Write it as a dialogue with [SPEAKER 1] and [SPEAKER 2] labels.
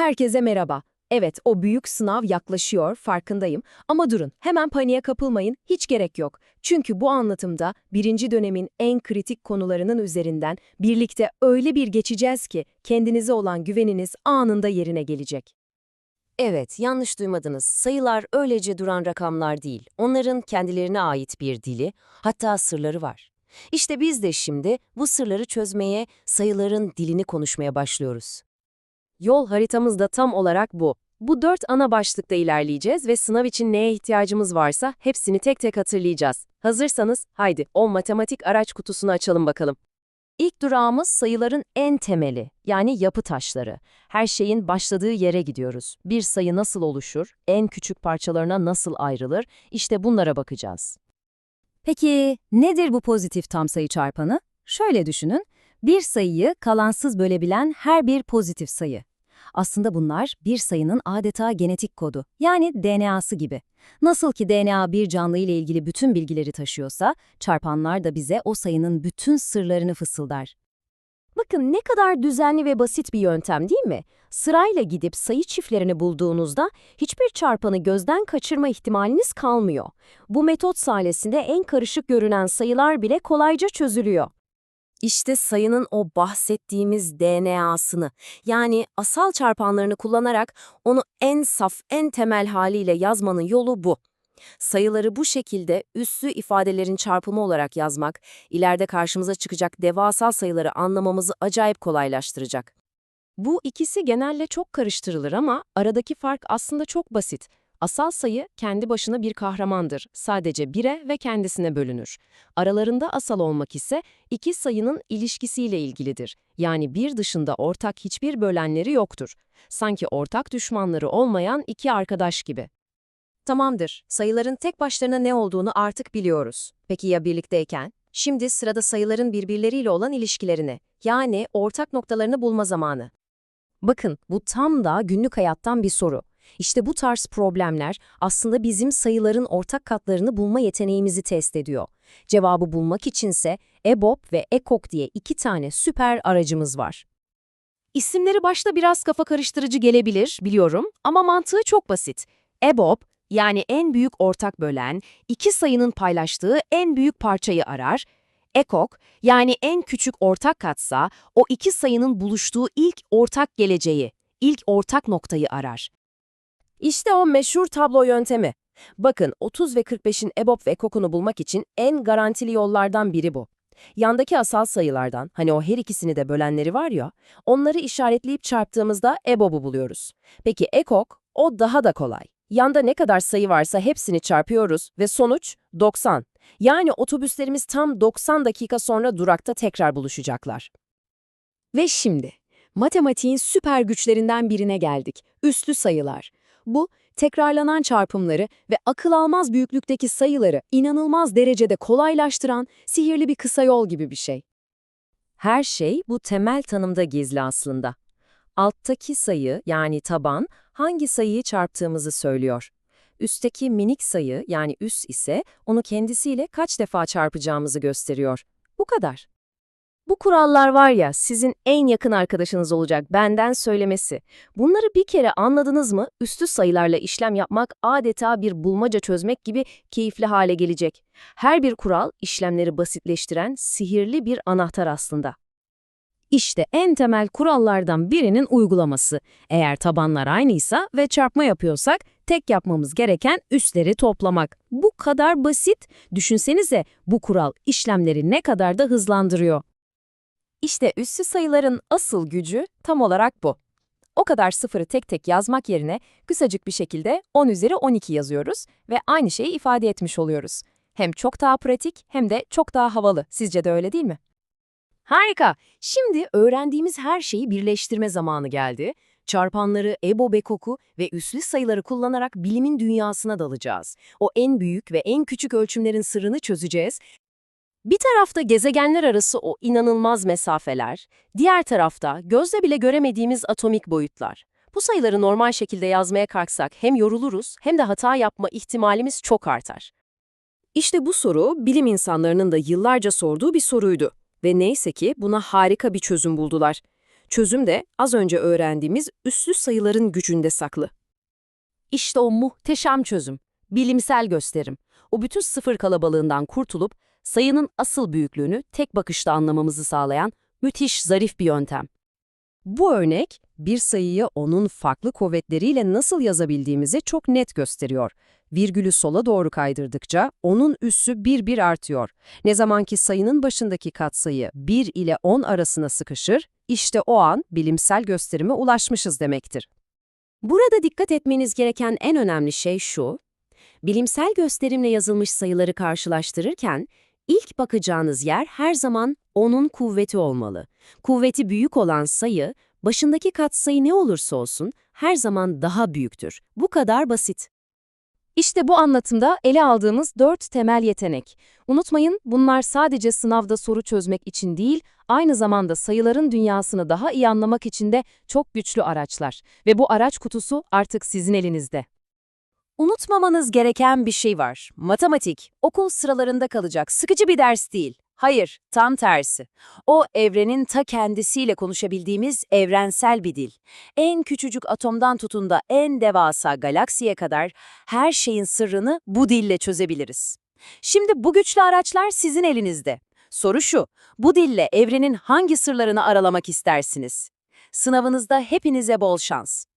[SPEAKER 1] Herkese merhaba. Evet, o büyük sınav yaklaşıyor, farkındayım. Ama durun, hemen paniğe kapılmayın, hiç gerek yok. Çünkü bu anlatımda birinci dönemin en kritik konularının üzerinden birlikte öyle bir geçeceğiz ki kendinize olan güveniniz anında yerine gelecek.
[SPEAKER 2] Evet, yanlış duymadınız. Sayılar öylece duran rakamlar değil. Onların kendilerine ait bir dili, hatta sırları var. İşte biz de şimdi bu sırları çözmeye, sayıların dilini konuşmaya başlıyoruz.
[SPEAKER 1] Yol haritamız da tam olarak bu. Bu dört ana başlıkta ilerleyeceğiz ve sınav için neye ihtiyacımız varsa hepsini tek tek hatırlayacağız. Hazırsanız haydi o matematik araç kutusunu açalım bakalım. İlk durağımız sayıların en temeli, yani yapı taşları. Her şeyin başladığı yere gidiyoruz. Bir sayı nasıl oluşur, en küçük parçalarına nasıl ayrılır, işte bunlara bakacağız.
[SPEAKER 3] Peki nedir bu pozitif tam sayı çarpanı? Şöyle düşünün, bir sayıyı kalansız bölebilen her bir pozitif sayı. Aslında bunlar bir sayının adeta genetik kodu, yani DNA'sı gibi. Nasıl ki DNA bir canlı ile ilgili bütün bilgileri taşıyorsa, çarpanlar da bize o sayının bütün sırlarını fısıldar.
[SPEAKER 1] Bakın ne kadar düzenli ve basit bir yöntem değil mi? Sırayla gidip sayı çiftlerini bulduğunuzda hiçbir çarpanı gözden kaçırma ihtimaliniz kalmıyor. Bu metot sayesinde en karışık görünen sayılar bile kolayca çözülüyor.
[SPEAKER 2] İşte sayının o bahsettiğimiz DNA'sını, yani asal çarpanlarını kullanarak onu en saf, en temel haliyle yazmanın yolu bu. Sayıları bu şekilde üssü ifadelerin çarpımı olarak yazmak, ileride karşımıza çıkacak devasa sayıları anlamamızı acayip kolaylaştıracak.
[SPEAKER 1] Bu ikisi genelde çok karıştırılır ama aradaki fark aslında çok basit. Asal sayı kendi başına bir kahramandır. Sadece bire ve kendisine bölünür. Aralarında asal olmak ise iki sayının ilişkisiyle ilgilidir. Yani bir dışında ortak hiçbir bölenleri yoktur. Sanki ortak düşmanları olmayan iki arkadaş gibi. Tamamdır. Sayıların tek başlarına ne olduğunu artık biliyoruz. Peki ya birlikteyken? Şimdi sırada sayıların birbirleriyle olan ilişkilerini, yani ortak noktalarını bulma zamanı. Bakın, bu tam da günlük hayattan bir soru. İşte bu tarz problemler aslında bizim sayıların ortak katlarını bulma yeteneğimizi test ediyor. Cevabı bulmak içinse EBOB ve EKOK diye iki tane süper aracımız var. İsimleri başta biraz kafa karıştırıcı gelebilir, biliyorum ama mantığı çok basit. EBOB, yani en büyük ortak bölen, iki sayının paylaştığı en büyük parçayı arar. EKOK, yani en küçük ortak katsa, o iki sayının buluştuğu ilk ortak geleceği, ilk ortak noktayı arar. İşte o meşhur tablo yöntemi. Bakın 30 ve 45'in EBOB ve EKOK'unu bulmak için en garantili yollardan biri bu. Yandaki asal sayılardan, hani o her ikisini de bölenleri var ya, onları işaretleyip çarptığımızda EBOB'u buluyoruz. Peki EKOK, o daha da kolay. Yanda ne kadar sayı varsa hepsini çarpıyoruz ve sonuç 90. Yani otobüslerimiz tam 90 dakika sonra durakta tekrar buluşacaklar. Ve şimdi, matematiğin süper güçlerinden birine geldik. Üslü sayılar. Bu, tekrarlanan çarpımları ve akıl almaz büyüklükteki sayıları inanılmaz derecede kolaylaştıran sihirli bir kısa yol gibi bir şey. Her şey bu temel tanımda gizli aslında. Alttaki sayı yani taban hangi sayıyı çarptığımızı söylüyor. Üstteki minik sayı yani üs ise onu kendisiyle kaç defa çarpacağımızı gösteriyor. Bu kadar. Bu kurallar var ya sizin en yakın arkadaşınız olacak benden söylemesi. Bunları bir kere anladınız mı üstü sayılarla işlem yapmak adeta bir bulmaca çözmek gibi keyifli hale gelecek. Her bir kural işlemleri basitleştiren sihirli bir anahtar aslında. İşte en temel kurallardan birinin uygulaması. Eğer tabanlar aynıysa ve çarpma yapıyorsak tek yapmamız gereken üstleri toplamak. Bu kadar basit. Düşünsenize bu kural işlemleri ne kadar da hızlandırıyor. İşte üssü sayıların asıl gücü tam olarak bu. O kadar sıfırı tek tek yazmak yerine kısacık bir şekilde 10 üzeri 12 yazıyoruz ve aynı şeyi ifade etmiş oluyoruz. Hem çok daha pratik hem de çok daha havalı. Sizce de öyle değil mi? Harika. Şimdi öğrendiğimiz her şeyi birleştirme zamanı geldi. Çarpanları, EBO bekoku ve üslü sayıları kullanarak bilimin dünyasına dalacağız. O en büyük ve en küçük ölçümlerin sırrını çözeceğiz bir tarafta gezegenler arası o inanılmaz mesafeler, diğer tarafta gözle bile göremediğimiz atomik boyutlar. Bu sayıları normal şekilde yazmaya kalksak hem yoruluruz hem de hata yapma ihtimalimiz çok artar. İşte bu soru bilim insanlarının da yıllarca sorduğu bir soruydu ve neyse ki buna harika bir çözüm buldular. Çözüm de az önce öğrendiğimiz üssü sayıların gücünde saklı. İşte o muhteşem çözüm. Bilimsel gösterim. O bütün sıfır kalabalığından kurtulup sayının asıl büyüklüğünü tek bakışta anlamamızı sağlayan müthiş zarif bir yöntem. Bu örnek, bir sayıyı onun farklı kuvvetleriyle nasıl yazabildiğimizi çok net gösteriyor. Virgülü sola doğru kaydırdıkça onun üssü bir bir artıyor. Ne zamanki sayının başındaki katsayı 1 ile 10 arasına sıkışır, işte o an bilimsel gösterime ulaşmışız demektir.
[SPEAKER 2] Burada dikkat etmeniz gereken en önemli şey şu, bilimsel gösterimle yazılmış sayıları karşılaştırırken ilk bakacağınız yer her zaman onun kuvveti olmalı. Kuvveti büyük olan sayı, başındaki katsayı ne olursa olsun her zaman daha büyüktür. Bu kadar basit.
[SPEAKER 1] İşte bu anlatımda ele aldığımız dört temel yetenek. Unutmayın bunlar sadece sınavda soru çözmek için değil, aynı zamanda sayıların dünyasını daha iyi anlamak için de çok güçlü araçlar. Ve bu araç kutusu artık sizin elinizde.
[SPEAKER 2] Unutmamanız gereken bir şey var. Matematik, okul sıralarında kalacak sıkıcı bir ders değil. Hayır, tam tersi. O evrenin ta kendisiyle konuşabildiğimiz evrensel bir dil. En küçücük atomdan tutun da en devasa galaksiye kadar her şeyin sırrını bu dille çözebiliriz. Şimdi bu güçlü araçlar sizin elinizde. Soru şu, bu dille evrenin hangi sırlarını aralamak istersiniz? Sınavınızda hepinize bol şans.